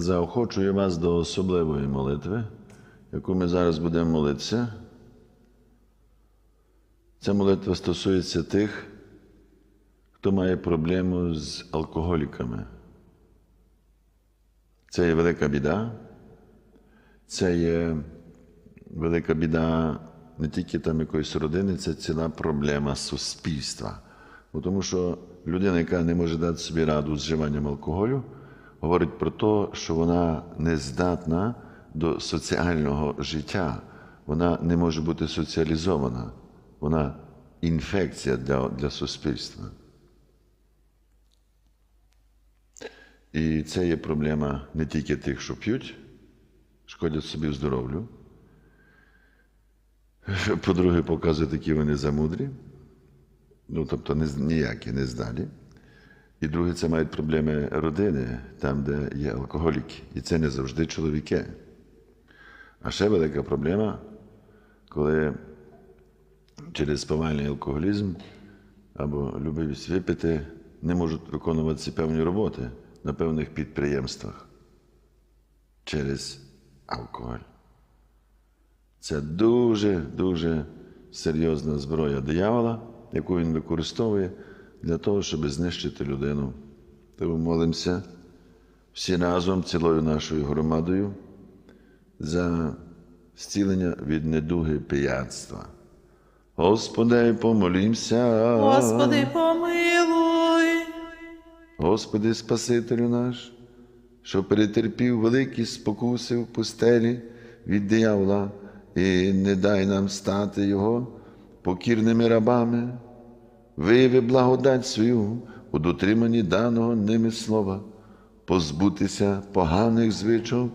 заохочую вас до особливої молитви, яку ми зараз будемо молитися. Ця молитва стосується тих, хто має проблему з алкоголіками. Це є велика біда. Це є велика біда не тільки там якоїсь родини, це ціла проблема суспільства. Бо Тому що людина, яка не може дати собі раду з вживанням алкоголю, говорить про те, що вона не здатна до соціального життя, вона не може бути соціалізована, вона інфекція для, для суспільства. І це є проблема не тільки тих, що п'ють, шкодять собі здоров'ю. По-друге, показують, які вони замудрі, ну тобто ніякі, не здалі. І друге, це мають проблеми родини, там, де є алкоголіки. І це не завжди чоловіки. А ще велика проблема, коли через повальний алкоголізм або любивість випити не можуть виконувати певні роботи на певних підприємствах через алкоголь. Це дуже-дуже серйозна зброя диявола, яку він використовує для того, щоб знищити людину. Тому молимося всі разом, цілою нашою громадою, за зцілення від недуги пияцтва. Господи, помолімся. Господи, помилуй. Господи, Спасителю наш, що перетерпів великі спокуси в пустелі від диявола, і не дай нам стати Його покірними рабами, вияви благодать свою у дотриманні даного ними слова, позбутися поганих звичок,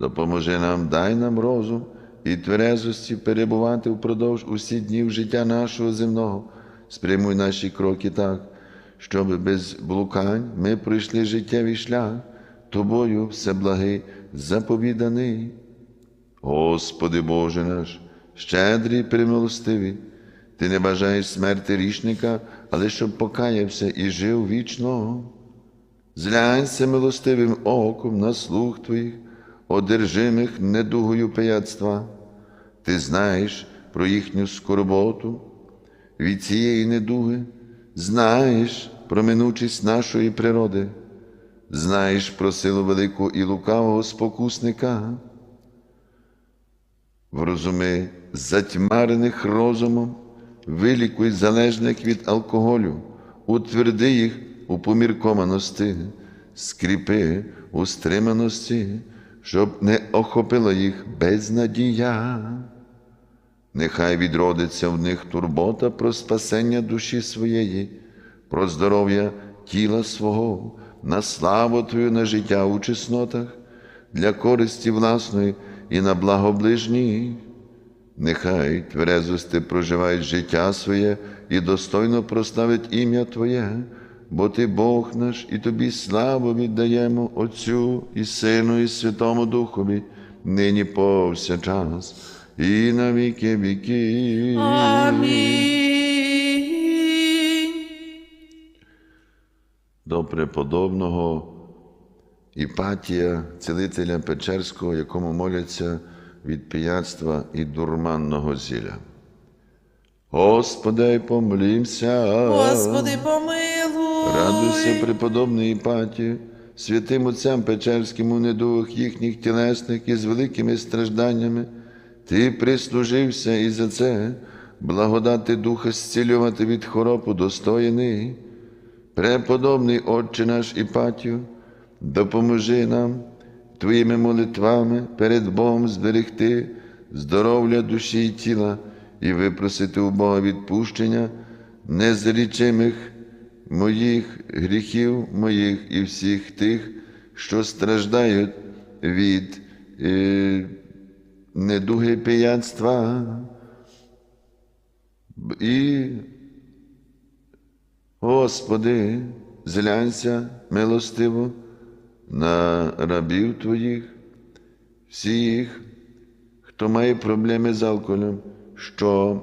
допоможи нам, дай нам розум і тверезості перебувати впродовж усіх днів життя нашого земного, спрямуй наші кроки так щоб без блукань ми пройшли життєвий шлях, тобою всеблагий заповіданий. Господи Боже наш, щедрий примилостивий, Ти не бажаєш смерти річника, але щоб покаявся і жив вічно. Зглянься милостивим оком на слух Твоїх, одержимих недугою пияцтва. Ти знаєш про їхню скорботу від цієї недуги знаєш про минучість нашої природи, знаєш про силу велику і лукавого спокусника, врозуми затьмарених розумом, вилікуй залежних від алкоголю, утверди їх у поміркованості, скріпи у стриманості, щоб не охопила їх безнадія. Нехай відродиться в них турбота про спасення душі своєї, про здоров'я тіла свого, на славу Твою на життя у чеснотах, для користі власної і на благо ближніх. Нехай тверезости проживають життя своє і достойно проставить ім'я Твоє, бо Ти Бог наш, і Тобі славу віддаємо Отцю і Сину, і Святому Духові, нині повсякчас і на віки віки. Амінь. До преподобного Іпатія, цілителя Печерського, якому моляться від пияцтва і дурманного зілля. Господи, помолімся. Господи, помилуй. Радуйся, преподобний Іпатію, святим отцям Печерським у недугах їхніх тілесних і з великими стражданнями. Ти прислужився і за це благодати Духа зцілювати від хвороб достоєний. Преподобний Отче наш Іпатію, допоможи нам Твоїми молитвами перед Богом зберегти здоров'я душі і тіла і випросити у Бога відпущення незрічимих моїх гріхів моїх і всіх тих, що страждають від е, недуги пияцтва. І, Господи, зглянься милостиво на рабів Твоїх, всіх, хто має проблеми з алкоголем, що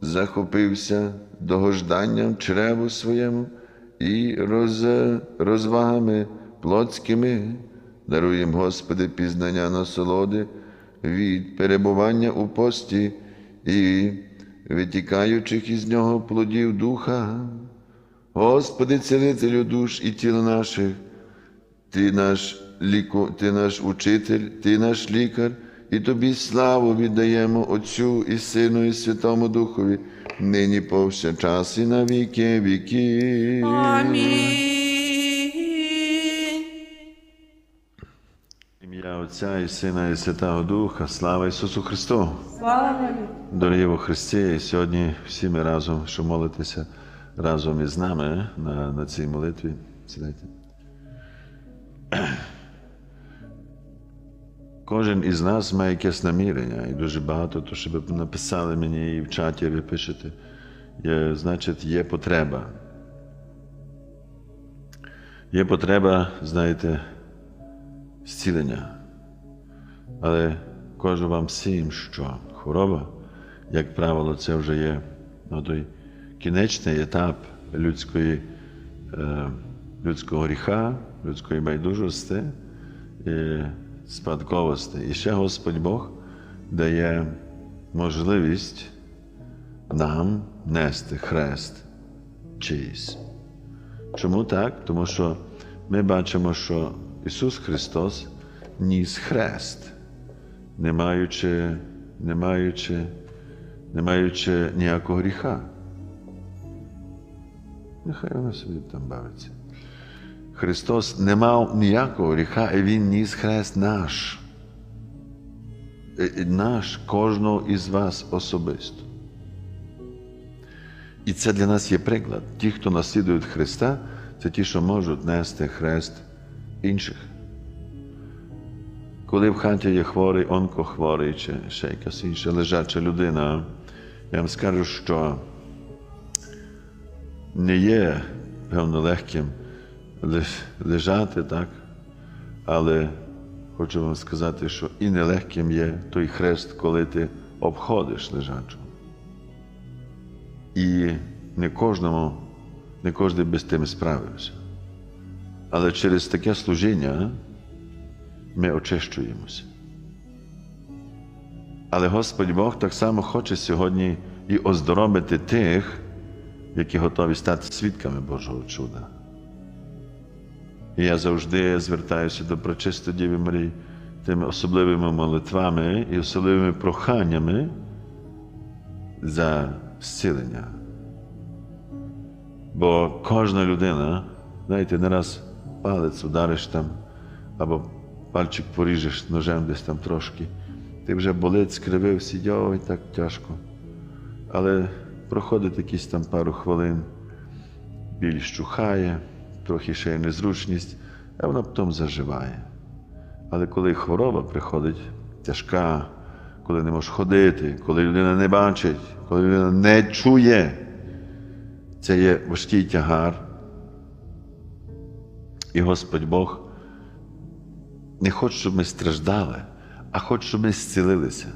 захопився догожданням чреву своєму і роз, розвагами плотськими, Даруй їм, Господи, пізнання насолоди від перебування у пості і витікаючих із нього плодів духа. Господи, цілителю душ і тіл наших, Ти наш, ліку, Ти наш учитель, Ти наш лікар, і Тобі славу віддаємо Отцю і Сину, і Святому Духові, нині повсякчас і на віки віки. Амінь. Ім'я Отця і Сина, і Святого Духа, слава Ісусу Христу! Слава Дорогі во Христі, І сьогодні всі ми разом, що молитеся разом із нами на, на цій молитві. Сідайте. Кожен із нас має якесь намірення, і дуже багато, то що ви написали мені і в чаті ви пишете, є, значить, є потреба. Є потреба, знаєте, зцілення. Але кажу вам всім, що хвороба, як правило, це вже є ну, той кінечний етап людської, е, людського гріха, людської байдужості і спадковості. І ще Господь Бог дає можливість нам нести хрест чийсь. Чому так? Тому що ми бачимо, що Ісус Христос ніс хрест, не маючи, не маючи, не маючи ніякого гріха. Нехай вона собі там бавиться. Христос не мав ніякого гріха, і Він ніс хрест наш. Наш кожного із вас особисто. І це для нас є приклад. Ті, хто наслідують Христа, це ті, що можуть нести хрест інших. Коли в хаті є хворий, онкохворий чи ще якась інша лежача людина, я вам скажу, що не є, певно, легким лежати, так? але хочу вам сказати, що і нелегким є той хрест, коли ти обходиш лежачого. І не кожному, не кожен би з тим справився. Але через таке служіння ми очищуємося. Але Господь Бог так само хоче сьогодні і оздоровити тих, які готові стати свідками Божого чуда. І я завжди звертаюся до Пречистої Діви Марії тими особливими молитвами і особливими проханнями за зцілення. Бо кожна людина, знаєте, не раз палець удариш там, або пальчик поріжеш ножем десь там трошки, ти вже болить, скривився, ой, так тяжко. Але проходить якісь там пару хвилин, біль щухає, трохи ще й незручність, а вона потім заживає. Але коли хвороба приходить тяжка, коли не можеш ходити, коли людина не бачить, коли людина не чує, це є важкий тягар. І Господь Бог не хоче, щоб ми страждали, а хоче, щоб ми зцілилися.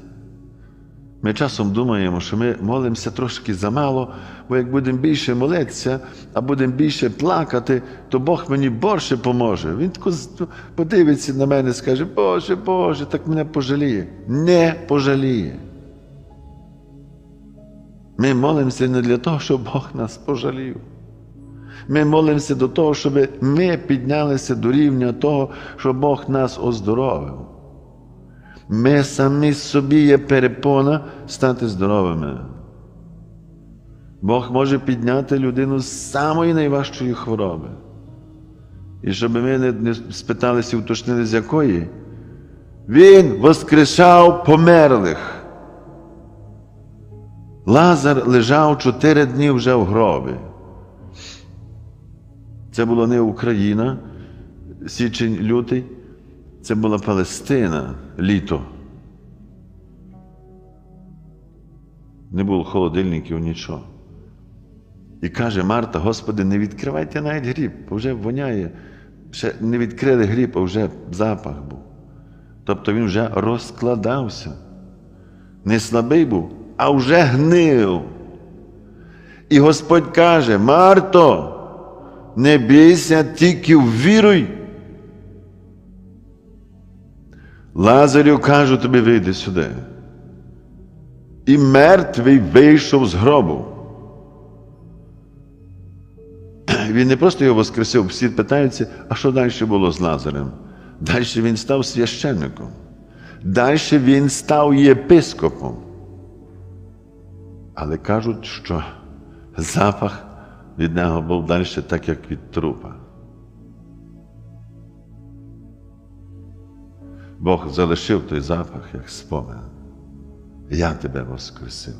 Ми часом думаємо, що ми молимося трошки замало, бо як будемо більше молитися, а будемо більше плакати, то Бог мені більше поможе. Він подивиться на мене і скаже, Боже, Боже, так мене пожаліє. Не пожаліє. Ми молимося не для того, щоб Бог нас пожалів. Ми молимося до того, щоб ми піднялися до рівня того, щоб Бог нас оздоровив. Ми самі собі є перепона стати здоровими. Бог може підняти людину з самої найважчої хвороби. І щоб ми не, спиталися, уточнили, з якої, Він воскрешав померлих. Лазар лежав чотири дні вже в гробі. Це була не Україна, січень лютий, це була Палестина літо. Не було холодильників, нічого. І каже Марта, Господи, не відкривайте навіть гріб, бо вже воняє. Ще не відкрили гріб, а вже запах був. Тобто він вже розкладався. Не слабий був, а вже гнив. І Господь каже: Марто, не бійся, тільки віруй. Лазарю кажу тобі, вийди сюди. І мертвий вийшов з гробу. Він не просто його воскресив, всі питаються, а що далі було з Лазарем? Далі він став священником. Далі він став єпископом. Але кажуть, що запах від нього був далі так, як від трупа. Бог залишив той запах, як спомин. Я тебе воскресив.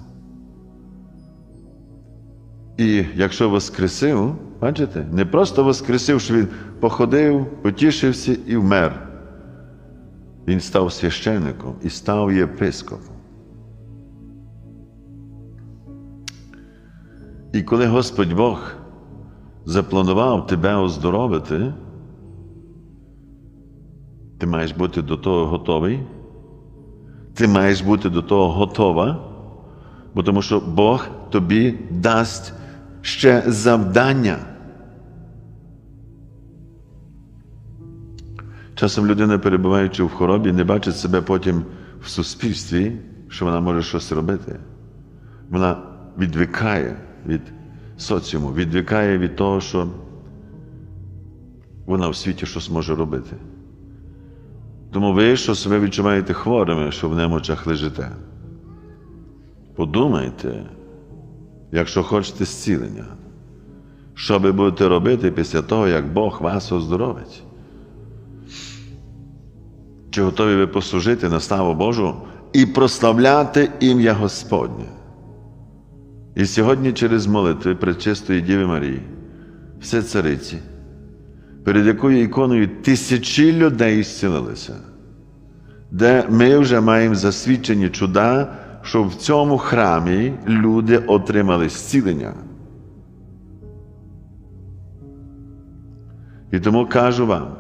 І якщо воскресив, бачите, не просто воскресив, що він походив, потішився і вмер. Він став священником і став єпископом. І коли Господь Бог запланував тебе оздоровити, ти маєш бути до того готовий. Ти маєш бути до того готова, бо тому що Бог тобі дасть ще завдання. Часом людина, перебуваючи в хоробі, не бачить себе потім в суспільстві, що вона може щось робити. Вона відвикає від соціуму, відвикає від того, що вона в світі щось може робити. Тому ви, що себе відчуваєте хворими, що в немочах лежите. Подумайте, якщо хочете зцілення, що ви будете робити після того, як Бог вас оздоровить? Чи готові ви послужити на славу Божу і прославляти ім'я Господнє? І сьогодні через молитви Пречистої Діви Марії, все цариці, перед якою іконою тисячі людей зцілилися, де ми вже маємо засвідчені чуда, що в цьому храмі люди отримали зцілення. І тому кажу вам,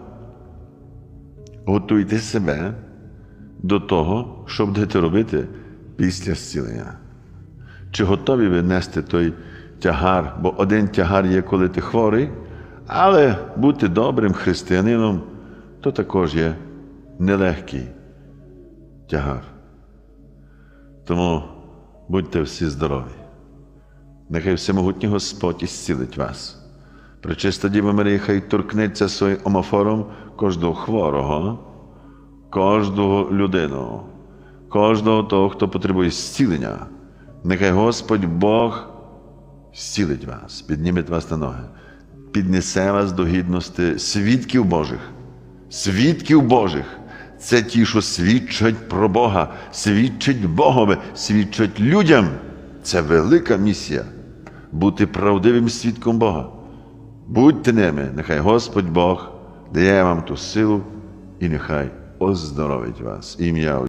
готуйте себе до того, що будете робити після зцілення. Чи готові ви нести той тягар? Бо один тягар є, коли ти хворий, але бути добрим християнином то також є нелегкий тягар. Тому будьте всі здорові. Нехай всемогутній Господь ісцілить вас. Пречиста Діва Марія, хай торкнеться своїм омофором кожного хворого, кожного людину, кожного того, хто потребує зцілення. Нехай Господь Бог зцілить вас, підніме вас на ноги, піднесе вас до гідності свідків Божих. Свідків Божих. Це ті, що свідчать про Бога, свідчать Богові, свідчать людям. Це велика місія бути правдивим свідком Бога. Будьте ними, нехай Господь Бог дає вам ту силу і нехай оздоровить вас. Ім'я